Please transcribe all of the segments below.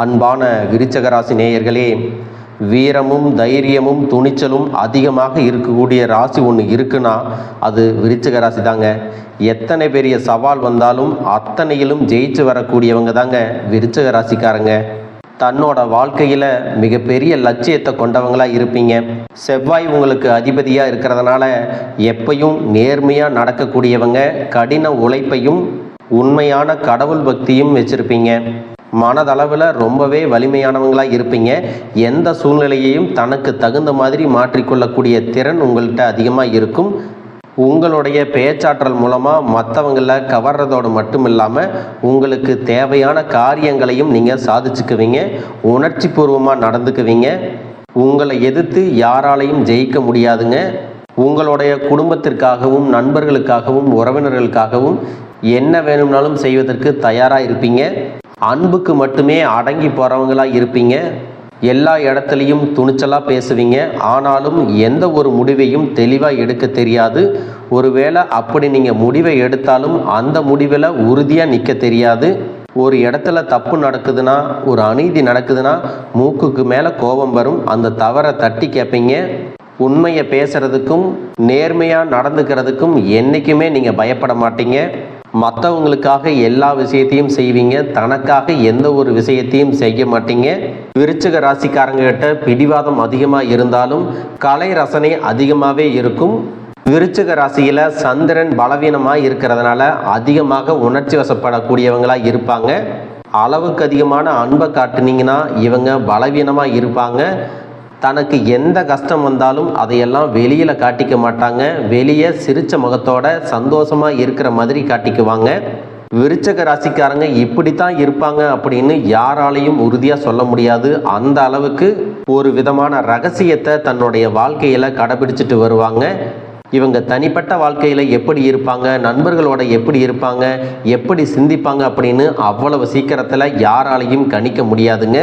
அன்பான விருச்சகராசி நேயர்களே வீரமும் தைரியமும் துணிச்சலும் அதிகமாக இருக்கக்கூடிய ராசி ஒன்று இருக்குன்னா அது விருச்சக ராசி தாங்க எத்தனை பெரிய சவால் வந்தாலும் அத்தனையிலும் ஜெயிச்சு வரக்கூடியவங்க தாங்க விருச்சக ராசிக்காரங்க தன்னோட வாழ்க்கையில் மிகப்பெரிய லட்சியத்தை கொண்டவங்களாக இருப்பீங்க. செவ்வாய் உங்களுக்கு அதிபதியாக இருக்கிறதுனால எப்பையும் நேர்மையாக நடக்கக்கூடியவங்க கடின உழைப்பையும் உண்மையான கடவுள் பக்தியும் வச்சுருப்பீங்க. மனதளவில் ரொம்பவே வலிமையானவங்களாக இருப்பீங்க. எந்த சூழ்நிலையையும் தனக்கு தகுந்த மாதிரி மாற்றிக்கொள்ளக்கூடிய திறன் உங்கள்கிட்ட அதிகமாக இருக்கும். உங்களுடைய பேச்சாற்றல் மூலமாக மற்றவங்கள கவர்றதோடு மட்டும் இல்லாமல் உங்களுக்கு தேவையான காரியங்களையும் நீங்கள் சாதிச்சுக்குவீங்க. உணர்ச்சி பூர்வமாக நடந்துக்குவீங்க. உங்களை எதிர்த்து யாராலையும் ஜெயிக்க முடியாதுங்க. உங்களுடைய குடும்பத்திற்காகவும் நண்பர்களுக்காகவும் உறவினர்களுக்காகவும் என்ன வேணும்னாலும் செய்வதற்கு தயாராக இருப்பீங்க. அன்புக்கு மட்டுமே அடங்கி போகிறவங்களா இருப்பீங்க. எல்லா இடத்துலையும் துணிச்சலாக பேசுவீங்க. ஆனாலும் எந்த ஒரு முடிவையும் தெளிவாக எடுக்க தெரியாது. ஒருவேளை அப்படி நீங்கள் முடிவை எடுத்தாலும் அந்த முடிவில் உறுதியாக நிற்க தெரியாது. ஒரு இடத்துல தப்பு நடக்குதுன்னா ஒரு அநீதி நடக்குதுன்னா மூக்குக்கு மேலே கோபம் வரும். அந்த தவறை தட்டி கேட்பீங்க உண்மையை பேசுறதுக்கும் நேர்மையாக நடந்துக்கிறதுக்கும் என்றைக்குமே நீங்கள் பயப்பட மாட்டீங்க. மற்றவங்களுக்காக எல்லா விஷயத்தையும் செய்வீங்க. தனக்காக எந்த ஒரு விஷயத்தையும் செய்ய மாட்டீங்க. விருச்சிக ராசிக்காரங்க கிட்ட பிடிவாதம் அதிகமாக இருந்தாலும் கலை ரசனை அதிகமாகவே இருக்கும். விருச்சிக ராசியில் சந்திரன் பலவீனமாக இருக்கிறதுனால அதிகமாக உணர்ச்சி வசப்படக்கூடியவங்களாக இருப்பாங்க. அளவுக்கு அதிகமான அன்பை காட்டுனீங்கன்னா இவங்க பலவீனமாக இருப்பாங்க. தனக்கு எந்த கஷ்டம் வந்தாலும் அதையெல்லாம் வெளியில் காட்டிக்க மாட்டாங்க. வெளியே சிரிச்ச முகத்தோட சந்தோஷமாக இருக்கிற மாதிரி காட்டிக்குவாங்க. விருச்சக ராசிக்காரங்க இப்படித்தான் இருப்பாங்க அப்படின்னு யாராலையும் உறுதியாக சொல்ல முடியாது. அந்த அளவுக்கு ஒரு விதமான ரகசியத்தை தன்னுடைய வாழ்க்கையில் கடைபிடிச்சிட்டு வருவாங்க. இவங்க தனிப்பட்ட வாழ்க்கையில் எப்படி இருப்பாங்க நண்பர்களோட எப்படி இருப்பாங்க எப்படி சிந்திப்பாங்க அப்படின்னு அவ்வளவு சீக்கிரத்தில் யாராலையும் கணிக்க முடியாதுங்க.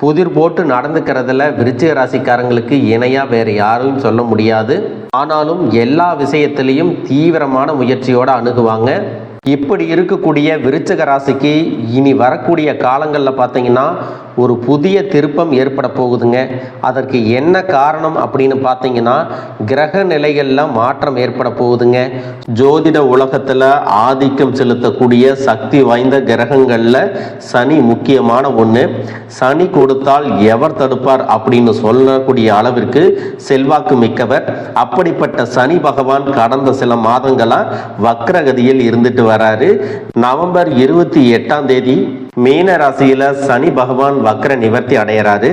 புதிர் போட்டு நடந்துக்கிறதுல விருச்சிக ராசிக்காரங்களுக்கு இணையாக வேறு யாரும் சொல்ல முடியாது. ஆனாலும் எல்லா விஷயத்திலையும் தீவிரமான முயற்சியோடு அணுகுவாங்க. இப்படி இருக்கக்கூடிய விருச்சக ராசிக்கு இனி வரக்கூடிய காலங்களில் பார்த்தீங்கன்னா ஒரு புதிய திருப்பம் ஏற்பட போகுதுங்க. அதற்கு என்ன காரணம் அப்படின்னு பார்த்தீங்கன்னா கிரக நிலைகளில் மாற்றம் ஏற்பட போகுதுங்க. ஜோதிட உலகத்தில் ஆதிக்கம் செலுத்தக்கூடிய சக்தி வாய்ந்த கிரகங்களில் சனி முக்கியமான ஒன்று சனி கொடுத்தால் எவர் தடுப்பார் அப்படின்னு சொல்லக்கூடிய அளவிற்கு செல்வாக்கு மிக்கவர். அப்படிப்பட்ட சனி பகவான் கடந்த சில மாதங்களாக வக்ரகதியில் இருந்துட்டு வராரு. நவம்பர் இருபத்தி எட்டாம் தேதி மீன ராசியில சனி பகவான் வக்கர நிவர்த்தி அடையறாரு.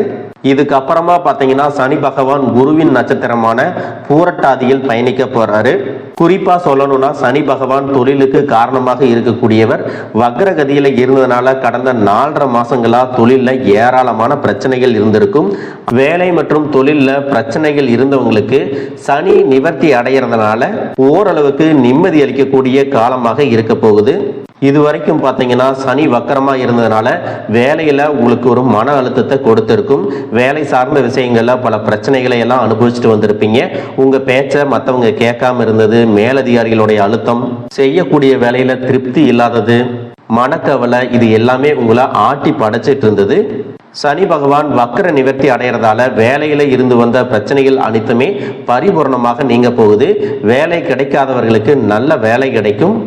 இதுக்கப்புறமா பார்த்தீங்கன்னா சனி பகவான் குருவின் நட்சத்திரமான பூரட்டாதியில் பயணிக்க போறாரு. குறிப்பா சொல்லணும்னா சனி பகவான் தொழிலுக்கு காரணமாக இருக்கக்கூடியவர் வக்ரகதியில இருந்ததுனால கடந்த நாலரை மாசங்களா தொழிலில் ஏராளமான பிரச்சனைகள் இருந்திருக்கும். வேலை மற்றும் தொழிலில் பிரச்சனைகள் இருந்தவங்களுக்கு சனி நிவர்த்தி அடைகிறதுனால ஓரளவுக்கு நிம்மதி அளிக்கக்கூடிய காலமாக இருக்க போகுது. இது வரைக்கும் பார்த்தீங்கன்னா சனி வக்கரமாக இருந்ததுனால வேலையில் உங்களுக்கு ஒரு மன அழுத்தத்தை கொடுத்துருக்கும். வேலை சார்ந்த விஷயங்களில் பல பிரச்சனைகளை எல்லாம் அனுபவிச்சுட்டு வந்திருப்பீங்க. உங்கள் பேச்சை மற்றவங்க கேட்காம இருந்தது மேலதிகாரிகளுடைய அழுத்தம் செய்யக்கூடிய வேலையில் திருப்தி இல்லாதது மனக்கவலை இது எல்லாமே உங்களை ஆட்டி படைச்சிட்டு இருந்தது. சனி பகவான் வக்கர நிவர்த்தி அடைகிறதால வேலையில இருந்து வந்த பிரச்சனைகள் அனைத்துமே பரிபூர்ணமாக நீங்க போகுது. வேலை கிடைக்காதவர்களுக்கு நல்ல வேலை கிடைக்கும்.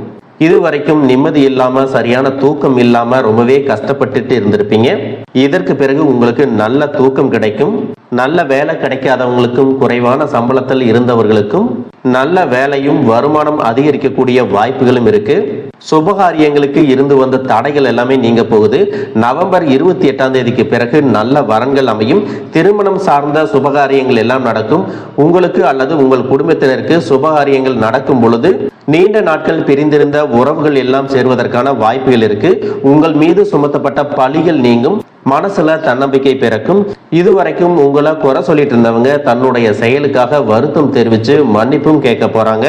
இது வரைக்கும் நிம்மதி இல்லாம சரியான தூக்கம் இல்லாம ரொம்பவே கஷ்டப்பட்டுட்டு இருந்திருப்பீங்க. இதற்கு பிறகு உங்களுக்கு நல்ல தூக்கம் கிடைக்கும். நல்ல வேலை கிடைக்காதவங்களுக்கும் குறைவான சம்பளத்தில் இருந்தவர்களுக்கும் நல்ல வேலையும் வருமானம் அதிகரிக்கக்கூடிய வாய்ப்புகளும் இருக்கு. சுபகாரியங்களுக்கு இருந்து வந்த தடைகள் எல்லாமே நீங்க போகுது. நவம்பர் இருபத்தி எட்டாம் தேதிக்கு பிறகு நல்ல வரன்கள் அமையும். திருமணம் சார்ந்த சுபகாரியங்கள் எல்லாம் நடக்கும். உங்களுக்கு அல்லது உங்கள் குடும்பத்தினருக்கு சுபகாரியங்கள் நடக்கும் பொழுது நீண்ட நாட்கள் பிரிந்திருந்த உறவுகள் எல்லாம் சேர்வதற்கான வாய்ப்புகள் இருக்கு. உங்கள் மீது சுமத்தப்பட்ட பழிகள் நீங்கும். மனசுல தன்னம்பிக்கை பிறக்கும். இதுவரைக்கும் உங்களை குறை சொல்லிட்டு இருந்தவங்க தன்னுடைய செயலுக்காக வருத்தம் தெரிவிச்சு மன்னிப்பும் கேட்க போறாங்க.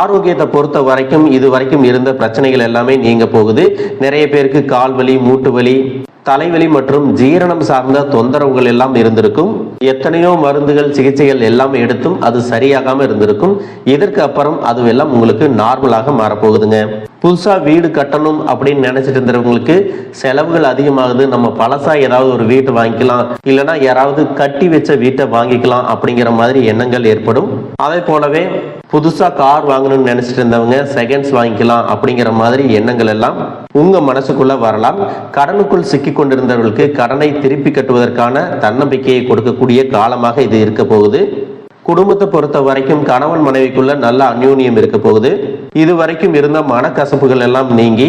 ஆரோக்கியத்தை பொறுத்த வரைக்கும் இது வரைக்கும் இருந்த பிரச்சனைகள் எல்லாமே நீங்க போகுது. நிறைய பேருக்கு கால் வலி மூட்டு வலி தலைவலி மற்றும் ஜீரணம் சார்ந்த தொந்தரவுகள் எல்லாம் இருந்திருக்கும். எத்தனையோ மருந்துகள் சிகிச்சைகள் எல்லாம் எடுத்தும் அது சரியாகாம இருந்திருக்கும். இதற்கு அப்புறம் அதுவெல்லாம் உங்களுக்கு நார்மலாக மாறப்போகுதுங்க. புதுசாக வீடு கட்டணும் அப்படின்னு நினைச்சிட்டு இருந்தவங்களுக்கு செலவுகள் அதிகமாகுது. நம்ம பழசாக ஏதாவது ஒரு வீட்டை வாங்கிக்கலாம். இல்லைன்னா யாராவது கட்டி வச்ச வீட்டை வாங்கிக்கலாம் அப்படிங்கிற மாதிரி எண்ணங்கள் ஏற்படும். அதே போலவே புதுசாக கார் வாங்கணும்னு நினைச்சிட்டு இருந்தவங்க செகண்ட்ஸ் வாங்கிக்கலாம் அப்படிங்கிற மாதிரி எண்ணங்கள் எல்லாம் உங்க மனசுக்குள்ள வரலாம். கடனுக்குள் சிக்கி கொண்டிருந்தவர்களுக்கு கடனை திருப்பி கட்டுவதற்கான தன்னம்பிக்கையை கொடுக்கக்கூடிய காலமாக இது இருக்க போகுது. குடும்பத்தை பொறுத்த வரைக்கும் கணவன் மனைவிக்குள்ள நல்ல அந்யூன்யம் இருக்க போகுது. இதுவரைக்கும் இருந்த மனக்கசப்புகள் எல்லாம் நீங்கி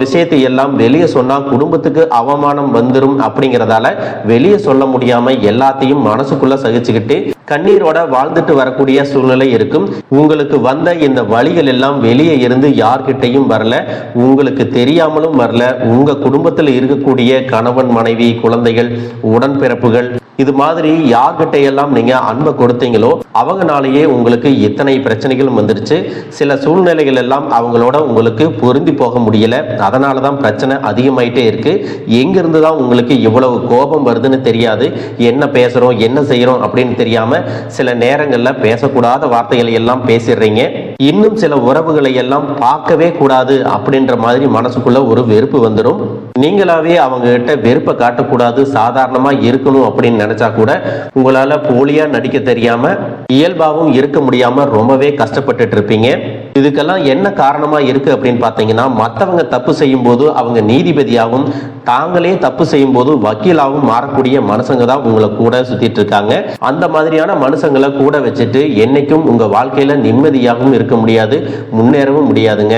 விஷயத்தை எல்லாம் வெளியே சொன்னா குடும்பத்துக்கு அவமானம் வந்துடும் அப்படிங்கறதால வெளியே சொல்ல முடியாம எல்லாத்தையும் மனசுக்குள்ள சகிச்சுக்கிட்டு கண்ணீரோட வாழ்ந்துட்டு வரக்கூடிய சூழ்நிலை இருக்கும். உங்களுக்கு வந்த இந்த வழிகள் எல்லாம் வெளியே இருந்து யார்கிட்டையும் வரல. உங்களுக்கு தெரியாமலும் வரல. உங்க குடும்பத்தில் இருக்கக்கூடிய கணவன் மனைவி குழந்தைகள் உடன்பிறப்புகள் இது மாதிரி யார்கிட்ட எல்லாம் நீங்க அன்பை கொடுத்தீங்களோ அவங்கனாலேயே உங்களுக்கு இத்தனை பிரச்சனைகளும் வந்துருச்சு. சில சூழ்நிலைகள் எல்லாம் அவங்களோட உங்களுக்கு பொருந்தி போக முடியல. அதனால தான் பிரச்சனை அதிகமாயிட்டே இருக்கு. எங்கிருந்து தான் உங்களுக்கு இவ்வளவு கோபம் வருதுன்னு தெரியாது. என்ன பேசுறோம் என்ன செய்யறோம் அப்படின்னு தெரியாம சில நேரங்கள்ல பேசக்கூடாத வார்த்தைகளை எல்லாம் பேசிடுறீங்க. இன்னும் சில உறவுகளை எல்லாம் பார்க்கவே கூடாது அப்படின்ற மாதிரி மனசுக்குள்ள ஒரு வெறுப்பு வந்துடும். நீங்களாவே அவங்க கிட்ட வெறுப்பை காட்டக்கூடாது சாதாரணமா இருக்கணும் அப்படின்னு நினைச்சா கூட உங்களால போலியா நடிக்க தெரியாம இயல்பாவும் இருக்க முடியாம ரொம்பவே கஷ்டப்பட்டுட்டு இருப்பீங்க. இதுக்கெல்லாம் என்ன காரணமா இருக்கு அப்படின்னு பாத்தீங்கன்னா மற்றவங்க தப்பு செய்யும் போது அவங்க நீதிபதியாகவும் தாங்களே தப்பு செய்யும் போது வக்கீலாகவும் மாறக்கூடிய மனுஷங்க தான் உங்களை கூட சுத்திட்டு இருக்காங்க. அந்த மாதிரியான மனுஷங்களை கூட வச்சுட்டு என்னைக்கும் உங்க வாழ்க்கையில நிம்மதியாகவும் இருக்க முடியாது முன்னேறவும் முடியாதுங்க.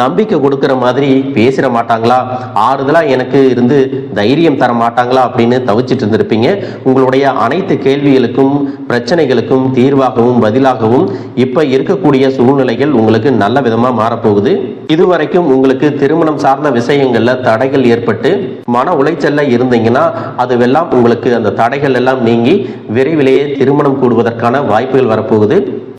நம்பிக்கை கொடுக்கிற மாதிரி பேசிட மாட்டாங்களா? ஆறுதலா எனக்கு இருந்து தைரியம் தர மாட்டாங்களா அப்படின்னு தவிச்சிட்டு இருந்திருப்பீங்க. உங்களுடைய அனைத்து கேள்விகளுக்கும் பிரச்சனைகளுக்கும் தீர்வாகவும் பதிலாகவும் இப்ப இருக்கக்கூடிய சூழ்நிலைகள் உங்களுக்கு நல்ல விதமா மாறப்போகுது. இதுவரைக்கும் உங்களுக்கு திருமணம் சார்ந்த விஷயங்கள்ல தடைகள் ஏற்பட்டு மன உளைச்சல்ல இருந்தீங்கன்னா அதுவெல்லாம் உங்களுக்கு அந்த தடைகள் எல்லாம் நீங்கி விரைவிலேயே திருமணம் கூடுவதற்கான வாய்ப்புகள் வரப்போகுது.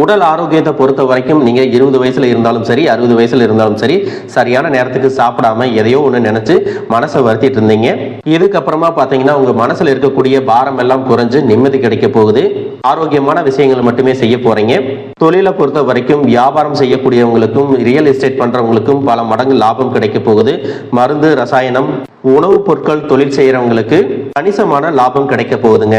உடல் ஆரோக்கியத்தை பொறுத்த வரைக்கும் நீங்கள் இருபது வயசில் இருந்தாலும் சரி அறுபது வயசில் இருந்தாலும் சரி சரியான நேரத்துக்கு சாப்பிடாம எதையோ ஒன்று நினச்சி மனசை வருத்திட்டு இருந்தீங்க. இதுக்கப்புறமா பார்த்தீங்கன்னா உங்கள் மனசில் இருக்கக்கூடிய பாரம் எல்லாம் குறைஞ்சு நிம்மதி கிடைக்க போகுது. ஆரோக்கியமான விஷயங்களை மட்டுமே செய்ய போறீங்க. தொழிலை பொறுத்த வரைக்கும் வியாபாரம் செய்யக்கூடியவங்களுக்கும் ரியல் எஸ்டேட் பண்றவங்களுக்கும் பல மடங்கு லாபம் கிடைக்க போகுது. மருந்து ரசாயனம் உணவுப் பொருட்கள் தொழில் செய்யறவங்களுக்கு கணிசமான லாபம் கிடைக்க போகுதுங்க.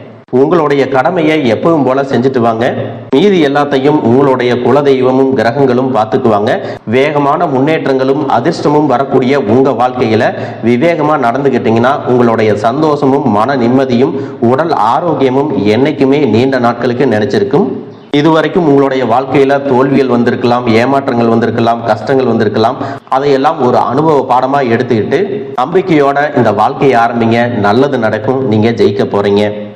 உங்களுடைய கடமையை எப்பவும் போல செஞ்சுட்டு வாங்க. மீதி எல்லாத்தையும் உங்களுடைய குலதெய்வமும் கிரகங்களும் பார்த்துக்குவாங்க. வேகமான முன்னேற்றங்களும் அதிர்ஷ்டமும் வரக்கூடிய உங்க வாழ்க்கையில விவேகமா நடந்துகிட்டீங்கன்னா உங்களுடைய சந்தோஷமும் மன நிம்மதியும் உடல் ஆரோக்கியமும் என்னைக்குமே நீண்ட நாட்களுக்கு நினைச்சிருக்கும் இதுவரைக்கும் உங்களுடைய வாழ்க்கையில தோல்விகள் வந்திருக்கலாம் ஏமாற்றங்கள் வந்திருக்கலாம் கஷ்டங்கள் வந்திருக்கலாம். அதையெல்லாம் ஒரு அனுபவ பாடமா எடுத்துக்கிட்டு நம்பிக்கையோட இந்த வாழ்க்கையை ஆரம்பிங்க. நல்லது நடக்கும். நீங்க ஜெயிக்க போறீங்க.